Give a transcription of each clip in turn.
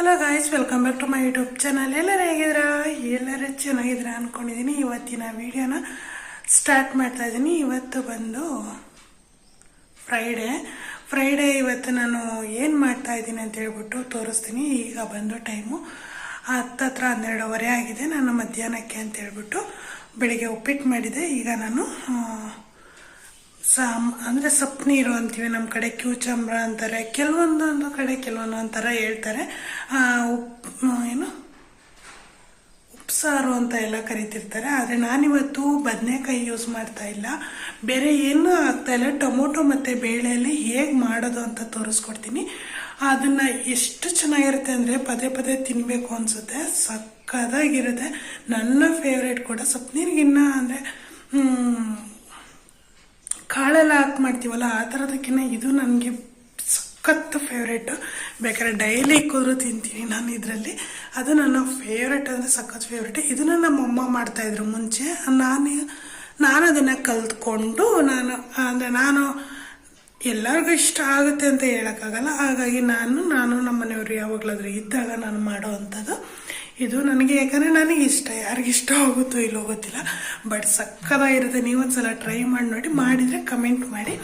Hello guys welcome back to my YouTube channel ಎಲ್ಲರೂ ಹೇಗಿದ್ದೀರಾ? ಎಲ್ಲರೂ ಚೆನ್ನಾಗಿದ್ದೀರಾ ಅಂದ್ಕೊಂಡಿದ್ದೀನಿ ಇವತ್ತಿನ ವೀಡಿಯೋನ ಸ್ಟಾರ್ಟ್ ಮಾಡ್ತಾ ಇದ್ದೀನಿ. ಇವತ್ತು ಬಂದು ಫ್ರೈಡೇ ಫ್ರೈಡೇ ಇವತ್ತು ನಾನು ಏನು ಮಾಡ್ತಾ ಇದ್ದೀನಿ ಅಂತ ಹೇಳ್ಬಿಟ್ಟು ತೋರಿಸ್ತೀನಿ. ಈಗ ಬಂದು ಟೈಮು ಹತ್ತತ್ರ ಹನ್ನೆರಡುವರೆ ಆಗಿದೆ. ನಾನು ಮಧ್ಯಾಹ್ನಕ್ಕೆ ಅಂತ ಹೇಳ್ಬಿಟ್ಟು ಬೆಳಿಗ್ಗೆ ಉಪ್ಪಿಟ್ಟು ಮಾಡಿದೆ. ಈಗ ನಾನು ಸಾಮ್ ಅಂದರೆ ಸಪ್ ನೀರು ಅಂತೀವಿ ನಮ್ಮ ಕಡೆ ಕ್ಯೂಚಂಬ್ರ ಅಂತಾರೆ ಕೆಲವೊಂದೊಂದು ಕಡೆ ಕೆಲವೊಂದೊಂದು ಥರ ಹೇಳ್ತಾರೆ. ಆ, ಉಪ್ ಏನು? ಉಪ್ಸಾರು ಅಂತ ಎಲ್ಲ ಕರಿತಿರ್ತಾರೆ ಆದರೆ ನಾನಿವತ್ತು ಬದನೆಕಾಯಿ ಯೂಸ್ ಮಾಡ್ತಾ ಇಲ್ಲ. ಬೇರೆ ಏನೂ ಆಗ್ತಾ ಇಲ್ಲ. ಟೊಮೊಟೊ ಮತ್ತು ಬೇಳೆಯಲ್ಲಿ ಹೇಗೆ ಮಾಡೋದು ಅಂತ ತೋರಿಸ್ಕೊಡ್ತೀನಿ. ಅದನ್ನು ಎಷ್ಟು ಚೆನ್ನಾಗಿರುತ್ತೆ ಅಂದರೆ ಪದೇ ಪದೇ ತಿನ್ನಬೇಕು ಅನಿಸುತ್ತೆ. ಸಕ್ಕದಾಗಿರುತ್ತೆ. ನನ್ನ ಫೇವ್ರೇಟ್ ಕೂಡ ಸಪ್ನೀರಿಗಿನ್ನ ಅಂದರೆ ಕಾಳೆಲ್ಲ ಹಾಕಿ ಮಾಡ್ತೀವಲ್ಲ, ಆ ಥರದಕ್ಕಿಂತ ಇದು ನನಗೆ ಸಖತ್ ಫೇವ್ರೇಟು ಬೇಕಾದ್ರೆ ಡೈಲಿ ಇಕ್ಕಿದ್ರು ತಿಂತೀನಿ ನಾನು ಇದರಲ್ಲಿ. ಅದು ನನ್ನ ಫೇವ್ರೇಟ್ ಅಂದರೆ ಸಖತ್ ಫೇವ್ರೇಟ್ ಇದನ್ನು ನಮ್ಮಮ್ಮ ಮಾಡ್ತಾಯಿದ್ರು ಮುಂಚೆ. ನಾನು ನಾನು ಅದನ್ನು ಕಲ್ತ್ಕೊಂಡು ನಾನು, ಅಂದರೆ ನಾನು ಎಲ್ಲರಿಗೂ ಇಷ್ಟ ಆಗುತ್ತೆ ಅಂತ ಹೇಳೋಕ್ಕಾಗಲ್ಲ. ಹಾಗಾಗಿ ನಾನು ನಾನು ನಮ್ಮ ಮನೆಯವರು ಯಾವಾಗಲಾದ್ರೂ ಇದ್ದಾಗ ನಾನು ಮಾಡೋ ಅಂಥದ್ದು. ಇದು ನನಗೆ, ಯಾಕಂದರೆ ನನಗೆ ಇಷ್ಟ, ಯಾರಿಗೆ ಇಷ್ಟ ಆಗುತ್ತೋ ಇಲ್ಲೋ ಗೊತ್ತಿಲ್ಲ. ಬಟ್ ಸಕ್ಕದಾಗಿರುತ್ತೆ. ನೀವೊಂದ್ಸಲ ಟ್ರೈ ಮಾಡಿ ನೋಡಿ, ಮಾಡಿದರೆ ಕಮೆಂಟ್ ಮಾಡಿ.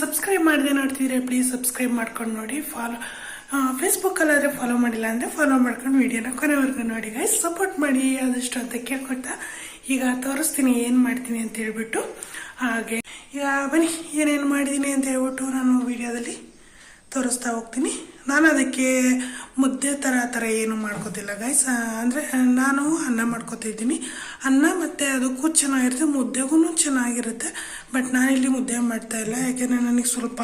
ಸಬ್ಸ್ಕ್ರೈಬ್ ಮಾಡಿದೆ ನೋಡ್ತಿದ್ರೆ ಪ್ಲೀಸ್ ಸಬ್ಸ್ಕ್ರೈಬ್ ಮಾಡ್ಕೊಂಡು ನೋಡಿ ಫಾಲೋ ಫೇಸ್ಬುಕ್ಕಲ್ಲಾದರೆ ಫಾಲೋ ಮಾಡಿಲ್ಲ ಅಂದರೆ ಫಾಲೋ ಮಾಡ್ಕೊಂಡು ವೀಡಿಯೋನ ಕೊನೆವರೆಗೂ ನೋಡಿ ಗೈಸ್ ಸಪೋರ್ಟ್ ಮಾಡಿ ಆದಷ್ಟು ಅಂತ ಕೇಳ್ಕೊಳ್ತಾ. ಈಗ ತೋರಿಸ್ತೀನಿ ಏನು ಮಾಡ್ತೀನಿ ಅಂತ ಹೇಳ್ಬಿಟ್ಟು. ಹಾಗೆ, ಈಗ ಬನ್ನಿ, ಏನೇನು ಮಾಡಿದ್ದೀನಿ ಅಂತ ಹೇಳ್ಬಿಟ್ಟು ನಾನು ವೀಡಿಯೋದಲ್ಲಿ ತೋರಿಸ್ತಾ ಹೋಗ್ತೀನಿ. ನಾನು ಅದಕ್ಕೆ ಮುದ್ದೆ ಥರ ಆ ಥರ ಏನು ಮಾಡ್ಕೋತಿಲ್ಲ ಗೈಸ್ ಅಂದರೆ ನಾನು ಅನ್ನ ಮಾಡ್ಕೋತಿದ್ದೀನಿ. ಅನ್ನ ಮತ್ತು ಅದಕ್ಕೂ ಚೆನ್ನಾಗಿರುತ್ತೆ, ಮುದ್ದೆಗೂ ಚೆನ್ನಾಗಿರುತ್ತೆ. ಬಟ್ ನಾನಿಲ್ಲಿ ಮುದ್ದೆ ಮಾಡ್ತಾ ಇಲ್ಲ. ಯಾಕೆಂದರೆ ನನಗೆ ಸ್ವಲ್ಪ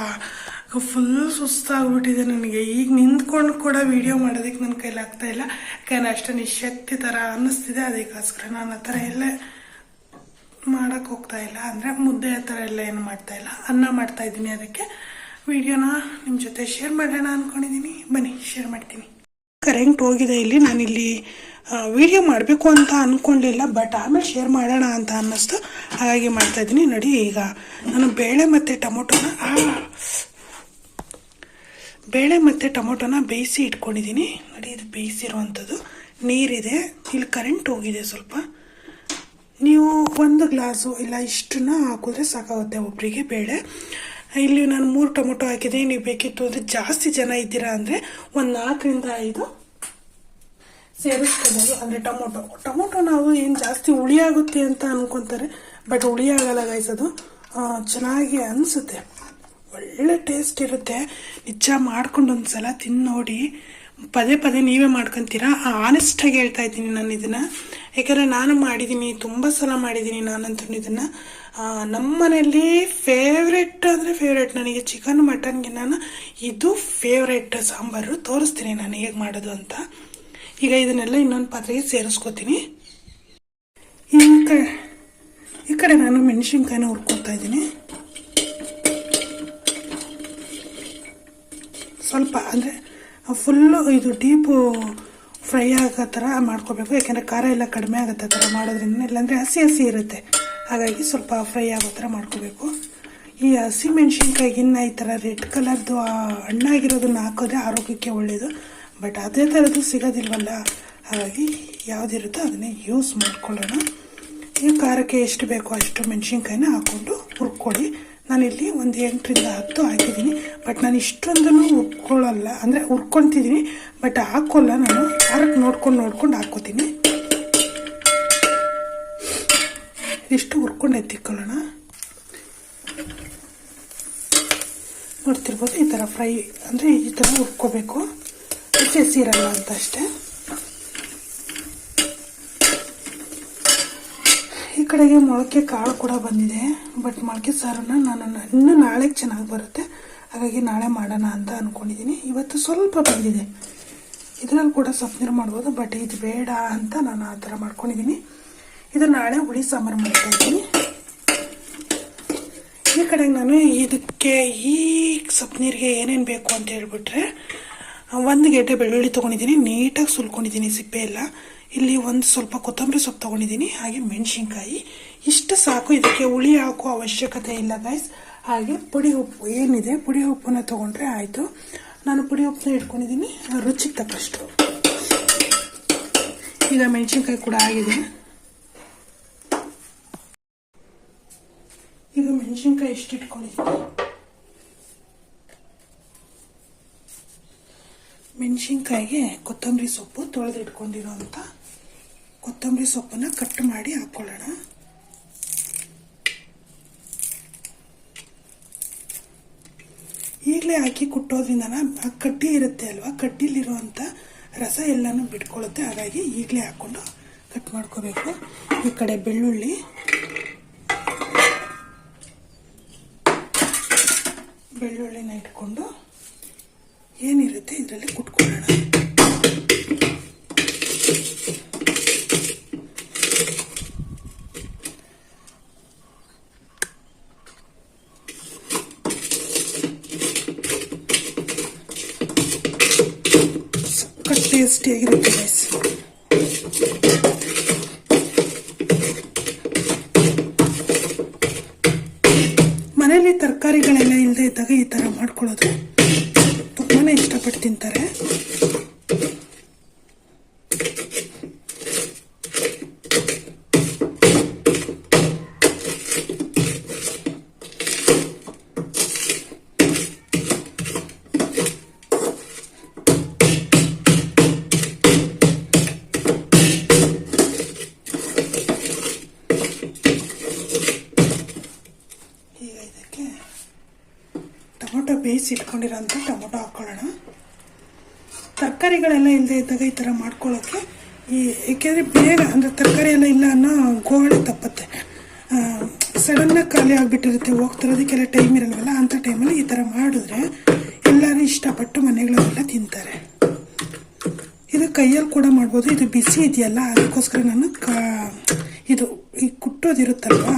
ಫುಲ್ ಸುಸ್ತಾಗ್ಬಿಟ್ಟಿದೆ ನನಗೆ. ಈಗ ನಿಂತ್ಕೊಂಡು ಕೂಡ ವೀಡಿಯೋ ಮಾಡೋದಕ್ಕೆ ನನ್ನ ಕೈಲಿ ಇಲ್ಲ. ಯಾಕಂದರೆ ಅಷ್ಟು ನಿಶಕ್ತಿ ಥರ ಅನ್ನಿಸ್ತಿದೆ. ಅದಕ್ಕೋಸ್ಕರ ನಾನು ಆ ಥರ ಎಲ್ಲ ಮಾಡೋಕ್ಕೆ ಹೋಗ್ತಾ ಇಲ್ಲ. ಅಂದರೆ ಮುದ್ದೆ ಆ ಥರ ಎಲ್ಲ ಏನು ಮಾಡ್ತಾ ಇಲ್ಲ. ಅನ್ನ ಮಾಡ್ತಾ ಇದ್ದೀನಿ ಅದಕ್ಕೆ. ವಿಡಿಯೋನ ನಿಮ್ಮ ಜೊತೆ ಶೇರ್ ಮಾಡೋಣ ಅಂದ್ಕೊಂಡಿದ್ದೀನಿ ಬನ್ನಿ ಶೇರ್ ಮಾಡ್ತೀನಿ. ಕರೆಂಟ್ ಹೋಗಿದೆ ಇಲ್ಲಿ. ನಾನಿಲ್ಲಿ ವಿಡಿಯೋ ಮಾಡಬೇಕು ಅಂತ ಅಂದ್ಕೊಂಡಿಲ್ಲ ಬಟ್ ಆಮೇಲೆ ಶೇರ್ ಮಾಡೋಣ ಅಂತ ಅನ್ನಿಸ್ತು. ಹಾಗಾಗಿ ಮಾಡ್ತಾಯಿದ್ದೀನಿ ನಡಿ, ಈಗ ನಾನು ಬೇಳೆ ಮತ್ತು ಟೊಮೊಟೊನ ಬೇಳೆ ಮತ್ತು ಟೊಮೊಟೊನ ಬೇಯಿಸಿ ಇಟ್ಕೊಂಡಿದ್ದೀನಿ ನೋಡಿ, ಇದು ಬೇಯಿಸಿರುವಂಥದ್ದು. ನೀರಿದೆ. ಇಲ್ಲಿ ಕರೆಂಟ್ ಹೋಗಿದೆ ಸ್ವಲ್ಪ. ನೀವು ಒಂದು ಗ್ಲಾಸು ಇಲ್ಲ ಇಷ್ಟನ್ನ ಹಾಕಿದ್ರೆ ಸಾಕಾಗುತ್ತೆ ಒಬ್ಬರಿಗೆ ಬೇಳೆ. ಇಲ್ಲಿ ನಾನು ಮೂರು ಟೊಮೊಟೊ ಹಾಕಿದೆ, ನೀವು ಬೇಕಿತ್ತು ಅಂದರೆ ಜಾಸ್ತಿ ಜನ ಇದ್ದೀರಾ ಅಂದರೆ ಒಂದು ನಾಲ್ಕರಿಂದ ಐದು ಸೇರಿಸ್ಕೋಬೋದು. ಅಂದರೆ ಟೊಮೊಟೊ. ಟೊಮೊಟೊ ನಾವು ಏನು ಜಾಸ್ತಿ ಹುಳಿ ಆಗುತ್ತೆ ಅಂತ ಅನ್ಕೊತಾರೆ, ಬಟ್ ಹುಳಿ ಆಗಲ್ಲ ಅದು. ಚೆನ್ನಾಗಿ ಅನಿಸುತ್ತೆ. ಒಳ್ಳೆ ಟೇಸ್ಟ್ ಇರುತ್ತೆ. ನಿಜ ಮಾಡ್ಕೊಂಡು ಒಂದು ಸಲ ತಿಂದು ನೋಡಿ ಪದೇ ಪದೇ ನೀವೇ ಮಾಡ್ಕೊತೀರಾ? ಆನೆಸ್ಟಾಗಿ ಹೇಳ್ತಾ ಇದ್ದೀನಿ ನಾನು ಇದನ್ನು. ಯಾಕಂದರೆ ನಾನು ಮಾಡಿದ್ದೀನಿ ತುಂಬ ಸಲ ಮಾಡಿದ್ದೀನಿ ನಾನಂತೂ ಇದನ್ನು ನಮ್ಮ ಮನೆಯಲ್ಲಿ ಫೇವ್ರೆಟ್ ಅಂದರೆ ಫೇವ್ರೆಟ್ ನನಗೆ ಚಿಕನ್ ಮಟನ್ಗೆ ನಾನು ಇದು ಫೇವ್ರೆಟ್ ಸಾಂಬಾರು ತೋರಿಸ್ತೀನಿ ನಾನು ಹೇಗೆ ಮಾಡೋದು ಅಂತ. ಈಗ ಇದನ್ನೆಲ್ಲ ಇನ್ನೊಂದು ಪಾತ್ರೆಗೆ ಸೇರಿಸ್ಕೋತೀನಿ. ಈ ಕಡೆ ಈ ಕಡೆ ನಾನು ಮೆಣಸಿನ್ಕಾಯಿನ ಹುರ್ಕೊತಾ ಇದ್ದೀನಿ. ಸ್ವಲ್ಪ ಅಂದರೆ ಫುಲ್ಲು ಇದು ಡೀಪು ಫ್ರೈ ಆಗೋ ಥರ ಮಾಡ್ಕೋಬೇಕು. ಯಾಕೆಂದರೆ ಖಾರ ಎಲ್ಲ ಕಡಿಮೆ ಆಗುತ್ತೆ ಥರ ಮಾಡೋದ್ರಿಂದ. ಇಲ್ಲಾಂದರೆ ಹಸಿ ಹಸಿ ಇರುತ್ತೆ. ಹಾಗಾಗಿ ಸ್ವಲ್ಪ ಫ್ರೈ ಆಗೋ ಥರ ಮಾಡ್ಕೋಬೇಕು. ಈ ಹಸಿ ಮೆಣಸಿನ್ಕಾಯಿಗಿನ್ನ ಈ ಥರ ರೆಡ್ ಕಲರ್ದು ಹಣ್ಣಾಗಿರೋದನ್ನ ಹಾಕೋದ್ರೆ ಆರೋಗ್ಯಕ್ಕೆ ಒಳ್ಳೆಯದು ಬಟ್ ಅದೇ ಥರದ್ದು ಸಿಗೋದಿಲ್ವಲ್ಲ? ಹಾಗಾಗಿ ಯಾವುದಿರುತ್ತೋ ಅದನ್ನೇ ಯೂಸ್ ಮಾಡ್ಕೊಳ್ಳೋಣ. ಈ ಖಾರಕ್ಕೆ ಎಷ್ಟು ಬೇಕೋ ಅಷ್ಟು ಮೆಣಸಿನ್ಕಾಯಿನ ಹಾಕ್ಕೊಂಡು ಹುರ್ಕೊಳ್ಳಿ. ನಾನಿಲ್ಲಿ ಒಂದು ಎಂಟರಿಂದ ಹತ್ತು ಹಾಕಿದ್ದೀನಿ. ಬಟ್ ನಾನು ಇಷ್ಟೊಂದನ್ನು ಹುರ್ಕೊಳ್ಳಲ್ಲ. ಅಂದರೆ ಹುರ್ಕೊತಿದ್ದೀನಿ. ಬಟ್ ಹಾಕೋಲ್ಲ ನಾನು. ಖಾರಕ್ಕೆ ನೋಡ್ಕೊಂಡು ನೋಡ್ಕೊಂಡು ಹಾಕ್ಕೋತೀನಿ ಇಷ್ಟು ಹುರ್ಕೊಂಡು ಎತ್ತಿಕೊಳ್ಳೋಣ ನೋಡ್ತಿರ್ಬೋದು ಈ ಥರ ಫ್ರೈ, ಅಂದರೆ ಈ ಥರ ಹುರ್ಕೋಬೇಕು. ಹಸಿರಲ್ಲ ಅಂತ ಅಷ್ಟೇ. ಕಡೆಗೆ ಮೊಳಕೆ ಕಾಳು ಕೂಡ ಬಂದಿದೆ. ಬಟ್ ಮೊಳಕೆ ಸಾರನ್ನ ನಾನು ಇನ್ನೂ ನಾಳೆ ಚೆನ್ನಾಗಿ ಬರುತ್ತೆ. ಹಾಗಾಗಿ ನಾಳೆ ಮಾಡೋಣ ಅಂತ ಅಂದ್ಕೊಂಡಿದ್ದೀನಿ ಇವತ್ತು ಸ್ವಲ್ಪ ಬಂದಿದೆ. ಇದರಲ್ಲಿ ಕೂಡ ಸೊಪ್ಪು ಮಾಡ್ಬೋದು ಬಟ್ ಇದು ಬೇಡ ಅಂತ ನಾನು ಆ ಥರ ಮಾಡ್ಕೊಂಡಿದ್ದೀನಿ ಇದು ನಾಳೆ ಹುಳಿ ಸಾಂಬಾರು ಮಾಡ್ತಾ ಇದ್ದೀನಿ. ಈ ಕಡೆಗೆ ನಾನು ಇದಕ್ಕೆ ಈ ಸೊಪ್ಪು ನೀರಿಗೆ ಏನೇನು ಬೇಕು ಅಂತ ಹೇಳ್ಬಿಟ್ರೆ, ಒಂದು ಗೆಡ್ಡೆ ಬೆಳ್ಳುಳ್ಳಿ ತೊಗೊಂಡಿದ್ದೀನಿ ನೀಟಾಗಿ ಸುಲ್ಕೊಂಡಿದ್ದೀನಿ ಸಿಪ್ಪೆ ಎಲ್ಲ. ಇಲ್ಲಿ ಒಂದು ಸ್ವಲ್ಪ ಕೊತ್ತಂಬರಿ ಸೊಪ್ಪು ತಗೊಂಡಿದ್ದೀನಿ, ಹಾಗೆ ಮೆಣಸಿನ್ಕಾಯಿ. ಇಷ್ಟು ಸಾಕು, ಇದಕ್ಕೆ ಹುಳಿ ಹಾಕೋ ಅವಶ್ಯಕತೆ ಇಲ್ಲ ಗೈಸ್ ಹಾಗೆ ಪುಡಿ ಉಪ್ಪು ಏನಿದೆ, ಪುಡಿ ಉಪ್ಪನ್ನ ತೊಗೊಂಡ್ರೆ ಆಯಿತು. ನಾನು ಪುಡಿ ಉಪ್ಪನ್ನ ಇಟ್ಕೊಂಡಿದ್ದೀನಿ, ರುಚಿಗೆ ತಕ್ಕಷ್ಟು. ಈಗ ಮೆಣಸಿನ್ಕಾಯಿ ಕೂಡ ಆಗಿದೆ. ಈಗ ಮೆಣಸಿನ್ಕಾಯಿ ಎಷ್ಟು ಇಟ್ಕೊಂಡಿದ್ದೀನಿ? ಮೆಣಸಿನ್ಕಾಯಿಗೆ ಕೊತ್ತಂಬರಿ ಸೊಪ್ಪು ತೊಳೆದು ಇಟ್ಕೊಂಡಿರೋಂಥ ಕೊತ್ತಂಬರಿ ಸೊಪ್ಪನ್ನು ಕಟ್ ಮಾಡಿ ಹಾಕ್ಕೊಳ್ಳೋಣ ಈಗಲೇ ಹಾಕಿ ಕುಟ್ಟೋದ್ರಿಂದ ಕಡ್ಡಿ ಇರುತ್ತೆ ಅಲ್ವಾ? ಕಡ್ಡಿಲಿರುವಂಥ ರಸ ಎಲ್ಲನೂ ಬಿಟ್ಕೊಳ್ಳುತ್ತೆ ಹಾಗಾಗಿ ಈಗಲೇ ಹಾಕ್ಕೊಂಡು ಕಟ್ ಮಾಡ್ಕೋಬೇಕು. ಈ ಕಡೆ ಬೆಳ್ಳುಳ್ಳಿ. ಬೆಳ್ಳುಳ್ಳಿನ ಇಟ್ಕೊಂಡು ಏನಿರುತ್ತೆ ಇದರಲ್ಲಿ ಕುಟ್ಕೊಳ್ಳೋಣ. ಸಖತ್ ಟೇಸ್ಟಿಯಾಗಿರುತ್ತೆ ಗೈಸ್ ಮನೆಯಲ್ಲಿ ತರಕಾರಿಗಳೆಲ್ಲ ಇಲ್ಲದೆ ಇದ್ದಾಗ ಈ ಥರ ಮಾಡ್ಕೊಳ್ಳೋದು ತುಂಬಾನೇ ಇಷ್ಟಪಟ್ಟು ತಿಂತಾರೆ. ಟೊಮೊಟೊ ಬೇಯಿಸಿ ಇಟ್ಕೊಂಡಿರೋಂಥ ಟೊಮೊಟೊ ಹಾಕ್ಕೊಳ್ಳೋಣ ತರಕಾರಿಗಳೆಲ್ಲ ಇಲ್ಲದೆ ಇದ್ದಾಗ ಈ ಥರ ಮಾಡ್ಕೊಳ್ಳೋಕ್ಕೆ ಈ ಏಕೆಂದರೆ ಬೇಗ ಅಂದರೆ ತರಕಾರಿ ಎಲ್ಲ ಇಲ್ಲ ಅನ್ನೋ ಗೋಳೆ ತಪ್ಪತ್ತೆ. ಸಡನ್ನಾಗಿ ಖಾಲಿ ಆಗಿಬಿಟ್ಟಿರುತ್ತೆ, ಹೋಗ್ತಿರೋದಕ್ಕೆಲ್ಲ ಟೈಮ್ ಇರಲ್ವಲ್ಲ? ಅಂಥ ಟೈಮಲ್ಲಿ ಈ ಥರ ಮಾಡಿದ್ರೆ ಎಲ್ಲರೂ ಇಷ್ಟಪಟ್ಟು ಮನೆಗಳಲ್ಲೆಲ್ಲ ತಿಂತಾರೆ. ಇದು ಕೈಯಲ್ಲಿ ಕೂಡ ಮಾಡ್ಬೋದು, ಇದು ಬಿಸಿ ಇದೆಯಲ್ಲ, ಅದಕ್ಕೋಸ್ಕರ ನಾನು ಕಾ ಇದು ಈ ಕುಟ್ಟೋದಿರುತ್ತಲ್ವ?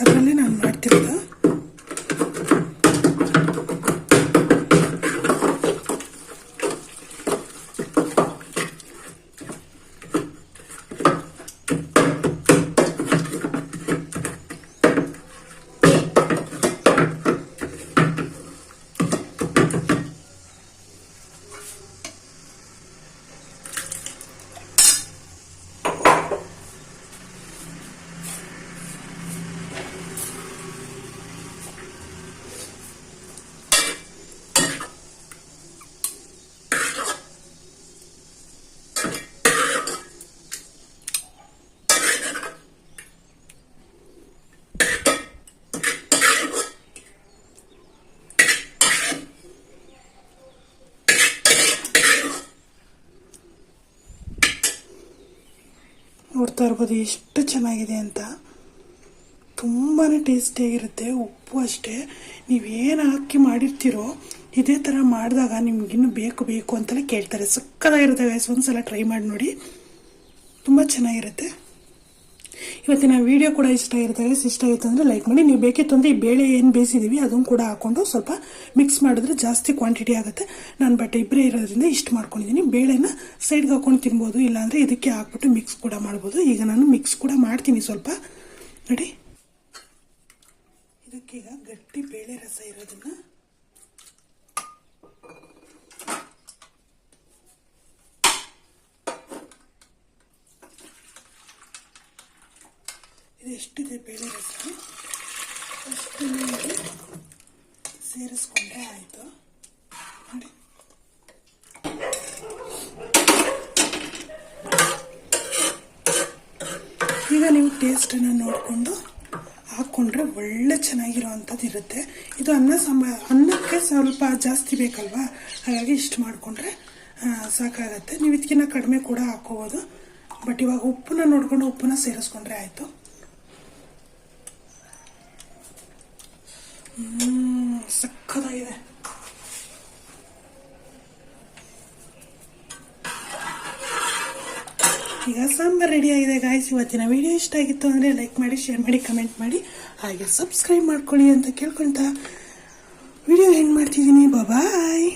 ಅದರಲ್ಲಿ ನಾನು ನೋಡ್ತಾ ಇರ್ಬೋದು ಎಷ್ಟು ಚೆನ್ನಾಗಿದೆ ಅಂತ ತುಂಬಾ ಟೇಸ್ಟಿಯಾಗಿರುತ್ತೆ ಉಪ್ಪು ಅಷ್ಟೇ. ನೀವು ಏನು ಹಾಕಿ ಮಾಡಿರ್ತೀರೋ ಇದೇ ಥರ ಮಾಡಿದಾಗ ನಿಮ್ಗಿನ್ನು ಬೇಕು ಬೇಕು ಅಂತಲೇ ಕೇಳ್ತಾರೆ. ಸಕ್ಕದಾಗಿರುತ್ತೆ ಗೈಸ್ ಒಂದ್ಸಲ ಟ್ರೈ ಮಾಡಿ ನೋಡಿ. ತುಂಬ ಚೆನ್ನಾಗಿರುತ್ತೆ. ಇವತ್ತಿನ ವಿಡಿಯೋ ಕೂಡ ಇಷ್ಟ ಇರ್ತಾರೆ ಇಷ್ಟ ಆಯ್ತು ಅಂದರೆ ಲೈಕ್ ಮಾಡಿ. ನೀವು ಬೇಕಿತ್ತು ಅಂದರೆ ಈ ಬೇಳೆ ಏನು ಬೇಯಿಸಿದ್ದೀವಿ ಅದನ್ನು ಕೂಡ ಹಾಕ್ಕೊಂಡು ಸ್ವಲ್ಪ ಮಿಕ್ಸ್ ಮಾಡಿದ್ರೆ ಜಾಸ್ತಿ ಕ್ವಾಂಟಿಟಿ ಆಗುತ್ತೆ. ನಾನು ಬಟ್ ಇಬ್ಬರೇ ಇರೋದ್ರಿಂದ ಇಷ್ಟು ಮಾಡ್ಕೊಂಡಿದ್ದೀನಿ ಬೇಳೆನ ಸೈಡ್ಗೆ ಹಾಕೊಂಡು ತಿನ್ಬೋದು, ಇಲ್ಲಾಂದರೆ ಇದಕ್ಕೆ ಹಾಕ್ಬಿಟ್ಟು ಮಿಕ್ಸ್ ಕೂಡ ಮಾಡ್ಬೋದು. ಈಗ ನಾನು ಮಿಕ್ಸ್ ಕೂಡ ಮಾಡ್ತೀನಿ ಸ್ವಲ್ಪ. ನೋಡಿ. ಇದಕ್ಕೀಗ ಗಟ್ಟಿ ಬೇಳೆ ರಸ ಇರೋದನ್ನ ಇದು ಎಷ್ಟಿದೆ ಬೇಳೆ ರಸ ಅಷ್ಟು ನೀರು ಸೇರಿಸ್ಕೊಂಡ್ರೆ ಆಯಿತು. ನೋಡಿ. ಈಗ ನೀವು ಟೇಸ್ಟನ್ನು ನೋಡಿಕೊಂಡು ಹಾಕ್ಕೊಂಡ್ರೆ ಒಳ್ಳೆ ಚೆನ್ನಾಗಿರೋವಂಥದ್ದು ಇರುತ್ತೆ. ಇದು ಅನ್ನ ಸಮ ಅನ್ನಕ್ಕೆ ಸ್ವಲ್ಪ ಜಾಸ್ತಿ ಬೇಕಲ್ವಾ? ಹಾಗಾಗಿ ಇಷ್ಟು ಮಾಡಿಕೊಂಡ್ರೆ ಸಾಕಾಗತ್ತೆ. ನೀವು ಇದಕ್ಕಿಂತ ಕಡಿಮೆ ಕೂಡ ಹಾಕೋಬೋದು. ಬಟ್ ಇವಾಗ ಉಪ್ಪನ್ನ ನೋಡಿಕೊಂಡು ಉಪ್ಪನ್ನ ಸೇರಿಸ್ಕೊಂಡ್ರೆ ಆಯಿತು. ಹ್ಮ್ ಈಗ ಸಾಂಬಾರ್ ರೆಡಿ ಆಗಿದೆ ಗಾಯ್ಸ್ ಇವತ್ತಿನ ವಿಡಿಯೋ ಇಷ್ಟ ಆಗಿತ್ತು ಅಂದರೆ ಲೈಕ್ ಮಾಡಿ ಶೇರ್ ಮಾಡಿ ಕಮೆಂಟ್ ಮಾಡಿ ಹಾಗೆ ಸಬ್ಸ್ಕ್ರೈಬ್ ಮಾಡ್ಕೊಳ್ಳಿ ಅಂತ ಕೇಳ್ಕೊಳ್ತಾ ವಿಡಿಯೋ ಹೆಂಗೆ ಮಾಡ್ತಿದ್ದೀನಿ. ಬಾಯ್